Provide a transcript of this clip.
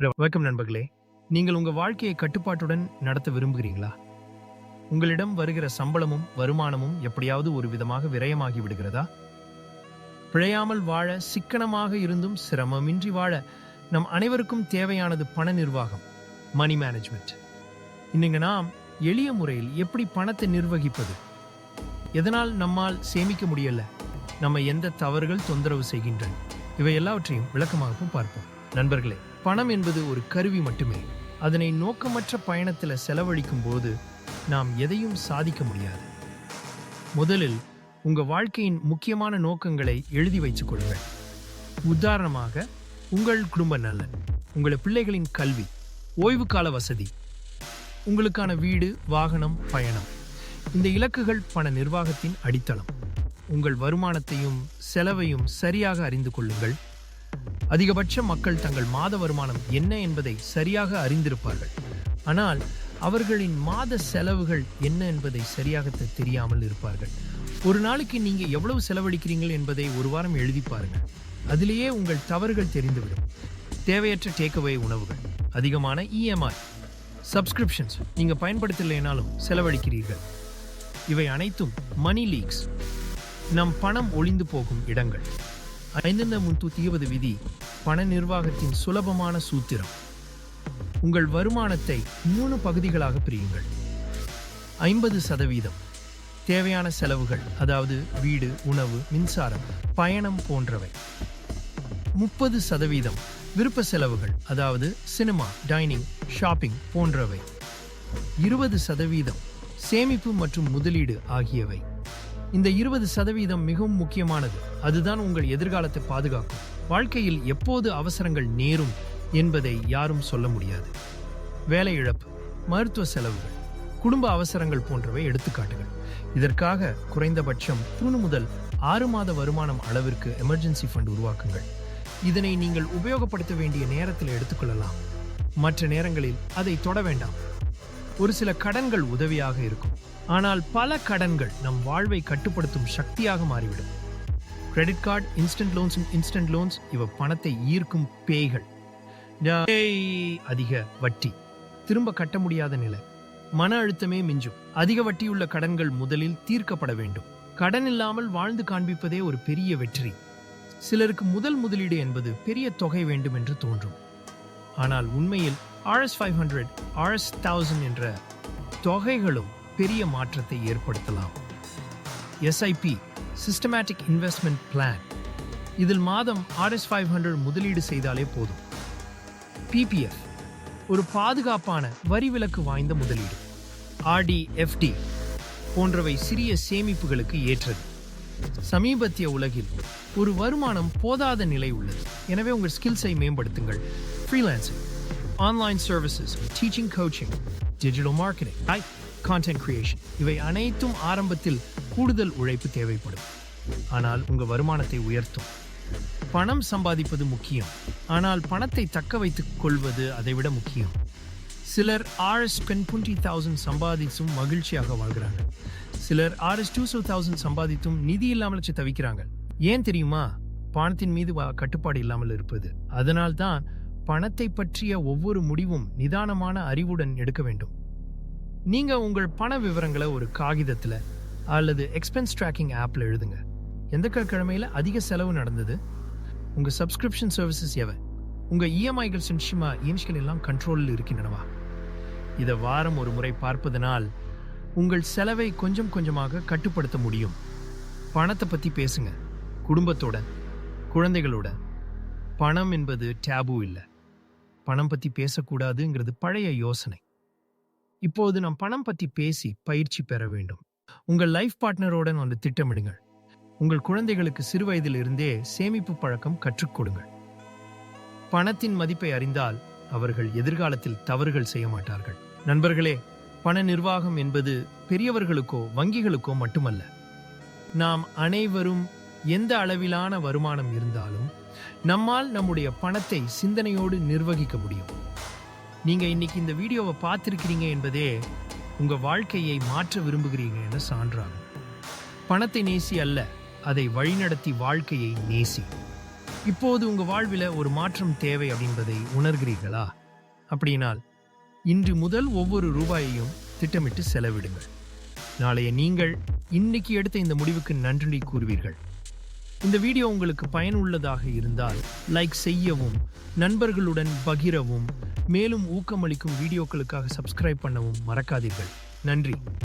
வணக்கம் நண்பர்களே. நீங்கள் உங்கள் வாழ்க்கையை கட்டுப்பாட்டுடன் நடத்த விரும்புகிறீங்களா? உங்களிடம் வருகிற சம்பளமும் வருமானமும் எப்படியாவது ஒரு விதமாக விரயமாகி விடுகிறதா? பிழையாமல் வாழ சிக்கனமாக இருந்தும் சிரமமின்றி வாழ நம் அனைவருக்கும் தேவையானது பண நிர்வாகம் மணி மேனேஜ்மெண்ட் இன்னைக்கு நாம் எளிய முறையில் எப்படி பணத்தை நிர்வகிப்பது? எதனால் நம்மால் சேமிக்க முடியல? நம்ம எந்த தவறுகள் தொந்தரவு செய்கின்றன? இவை எல்லாவற்றையும் விளக்கமாகவும் பார்ப்போம். நண்பர்களே பணம் என்பது ஒரு கருவி மட்டுமே. அதனை நோக்கமற்ற பயணத்தில் செலவழிக்கும் போது நாம் எதையும் சாதிக்க முடியாது. முதலில் உங்கள் வாழ்க்கையின் முக்கியமான நோக்கங்களை எழுதி வைத்துக் கொள்ளுங்கள். உதாரணமாக உங்கள் குடும்ப நலன் உங்கள் பிள்ளைகளின் கல்வி ஓய்வு கால வசதி உங்களுக்கான வீடு வாகனம் பயணம். இந்த இலக்குகள் பண நிர்வாகத்தின் அடித்தளம். உங்கள் வருமானத்தையும் செலவையும் சரியாக அறிந்து கொள்ளுங்கள். அதிகபட்ச மக்கள் தங்கள் மாத வருமானம் என்ன என்பதை சரியாக அறிந்திருப்பார்கள். ஆனால் அவர்களின் மாத செலவுகள் என்ன என்பதை சரியாக தெரியாமல் இருப்பார்கள். ஒரு நாளைக்கு நீங்க எவ்வளவு செலவழிக்கிறீர்கள் என்பதை ஒரு வாரம் எழுதி பாருங்கள் அதிலேயே உங்கள் தவறுகள் தெரிந்துவிடும். தேவையற்ற டேக்அவே உணவுகள் அதிகமான இஎம்ஐ சப்ஸ்கிரிப்ஷன்ஸ் நீங்க பயன்படுத்தலைனாலும் செலவழிக்கிறீர்கள். இவை அனைத்தும் மணி லீக்ஸ் நம் பணம் ஒளிந்து போகும் இடங்கள். ஐந்து முன்னூத்தி இருபது விதி பண நிர்வாகத்தின் சுலபமான சூத்திரம். உங்கள் வருமானத்தை மூணு பகுதிகளாக பிரியுங்கள். ஐம்பது சதவீதம். தேவையான செலவுகள் அதாவது வீடு உணவு மின்சாரம் பயணம் போன்றவை. முப்பது சதவீதம். விருப்ப செலவுகள் அதாவது சினிமா டைனிங் ஷாப்பிங் போன்றவை. இருபது சதவீதம். சேமிப்பு மற்றும் முதலீடு ஆகியவை. இந்த இருபது சதவீதம் மிகவும் முக்கியமானது. அதுதான் உங்கள் எதிர்காலத்தை பாதுகாக்கும். வாழ்க்கையில் எப்போது அவசரங்கள் நேரும் என்பதை யாரும் சொல்ல முடியாது. வேலை இழப்பு மருத்துவ செலவுகள் குடும்ப அவசரங்கள் போன்றவை எடுத்துக்காட்டுகள். இதற்காக குறைந்தபட்சம் மூணு முதல் ஆறு மாத வருமானம் அளவிற்கு எமர்ஜென்சி ஃபண்ட் உருவாக்குங்கள். இதனை நீங்கள் உபயோகப்படுத்த வேண்டிய நேரத்தில் எடுத்துக்கொள்ளலாம். மற்ற நேரங்களில் அதை தொட வேண்டாம். ஒரு சில கடன்கள் உதவியாக இருக்கும். ஆனால் பல கடன்கள் நம் வாழ்வை கட்டுப்படுத்தும் சக்தியாக மாறிவிடும். Credit card instant loans instant loans இவ பணத்தை ஈர்க்கும் பேய்கள். அதிக வட்டி. திரும்ப கட்ட முடியாத நிலை. மன அழுத்தமே மிஞ்சும். அதிக வட்டியுள்ள கடன்கள் முதலில் தீர்க்கப்பட வேண்டும். கடன் இல்லாமல் வாழ்ந்து காண்பிப்பதே ஒரு பெரிய வெற்றி. சிலருக்கு முதல் முதலீடு என்பது பெரிய தொகை வேண்டும் என்று தோன்றும். ஆனால் உண்மையில் RS five hundred RS thousand என்ற தொகைகளும் பெரிய மாற்றத்தை ஏற்படுத்தலாம். எஸ்ஐபி சிஸ்டமேட்டிக் இன்வெஸ்ட்மெண்ட் பிளான் இதில் மாதம் ஆர்எஸ் ஃபைவ் ஹண்ட்ரட் முதலீடு செய்தாலே போதும். பிபிஎஃப் ஒரு பாதுகாப்பான வரி விலக்கு வாய்ந்த முதலீடு. ஆர்டி எஃப்டி போன்றவை சிறிய சேமிப்புகளுக்கு ஏற்றது. சமீபத்திய உலகில் ஒரு வருமானம் போதாத நிலை உள்ளது. எனவே உங்கள் ஸ்கில்ஸை மேம்படுத்துங்கள். Freelancing online services teaching coaching digital marketing content creation இவை அனைத்தும் ஆரம்பத்தில் கூடுதல் உழைப்பு தேவைப்படும். ஆனால் உங்க வருமானத்தை உயர்த்தும். பணம் சம்பாதிப்பது முக்கியம். ஆனால் பணத்தை தக்க வைத்துக் கொள்வது அதைவிட முக்கியம். சிலர் ஆர்எஸ் டென் டுவெண்ட்டி தௌசண்ட் சம்பாதித்தும் மகிழ்ச்சியாக வாழ்கிறாங்க. சிலர் ஆர்எஸ் டூ சோ தௌசண்ட் சம்பாதித்தும் நிதி இல்லாமல் தவிக்கிறாங்க. ஏன் தெரியுமா? பணத்தின் மீது கட்டுப்பாடு இல்லாமல் இருப்பது. அதனால்தான் பணத்தை பற்றிய ஒவ்வொரு முடிவும் நிதானமான அறிவுடன் எடுக்க வேண்டும். நீங்க உங்கள் பண விவரங்களை ஒரு காகிதத்துல அல்லது எக்ஸ்பென்ஸ் ட்ராக்கிங் ஆப்ல எழுதுங்க. எந்த கிழமையில அதிக செலவு நடந்தது? உங்க சப்ஸ்கிரிப்ஷன் சர்வீசஸ் எவை? உங்க இஎம்ஐகள் நிச்சயமா இன்ஷ்கள் எல்லாம் கண்ட்ரோலில் இருக்கின்றனவா? இதை வாரம் ஒரு முறை பார்ப்பதனால் உங்கள் செலவை கொஞ்சம் கொஞ்சமாக கட்டுப்படுத்த முடியும். பணத்தை பத்தி பேசுங்க. குடும்பத்தோட குழந்தைகளோட. பணம் என்பது டேபு இல்லை. பணம் பத்தி பேசக்கூடாதுங்கிறது பழைய யோசனை. இப்போது நாம் பணம் பத்தி பேசி பயிற்சி பெற வேண்டும். உங்கள் லைஃப் பார்ட்னருடன் வந்து திட்டமிடுங்கள். உங்கள் குழந்தைகளுக்கு சிறு வயதில் இருந்தே சேமிப்பு பழக்கம் கற்றுக் கொடுங்கள். பணத்தின் மதிப்பை அறிந்தால் அவர்கள் எதிர்காலத்தில் தவறுகள் செய்ய மாட்டார்கள். நண்பர்களே பண நிர்வாகம் என்பது பெரியவர்களுக்கோ வங்கிகளுக்கோ மட்டுமல்ல. நாம் அனைவரும் எந்த அளவிலான வருமானம் இருந்தாலும் நம்மால் நம்முடைய பணத்தை சிந்தனையோடு நிர்வகிக்க முடியும். நீங்கள் இன்னைக்கு இந்த வீடியோவை பார்த்துருக்கிறீங்க என்பதே உங்கள் வாழ்க்கையை மாற்ற விரும்புகிறீங்க என சான்றாகும். பணத்தை நேசி அல்ல அதை வழிநடத்தி வாழ்க்கையை நேசி. இப்போது உங்கள் வாழ்வில் ஒரு மாற்றம் தேவை அப்படின்பதை உணர்கிறீர்களா? அப்படினால் இன்று முதல் ஒவ்வொரு ரூபாயையும் திட்டமிட்டு செலவிடுங்கள். நாளைய நீங்கள் இன்னைக்கு எடுத்த இந்த முடிவுக்கு நன்றி கூறுவீர்கள். இந்த வீடியோ உங்களுக்கு பயனுள்ளதாக இருந்தால் லைக் செய்யவும் நண்பர்களுடன் பகிரவும் மேலும் ஊக்கமளிக்கும் வீடியோக்களுக்காக சப்ஸ்கிரைப் பண்ணவும் மறக்காதீர்கள். நன்றி.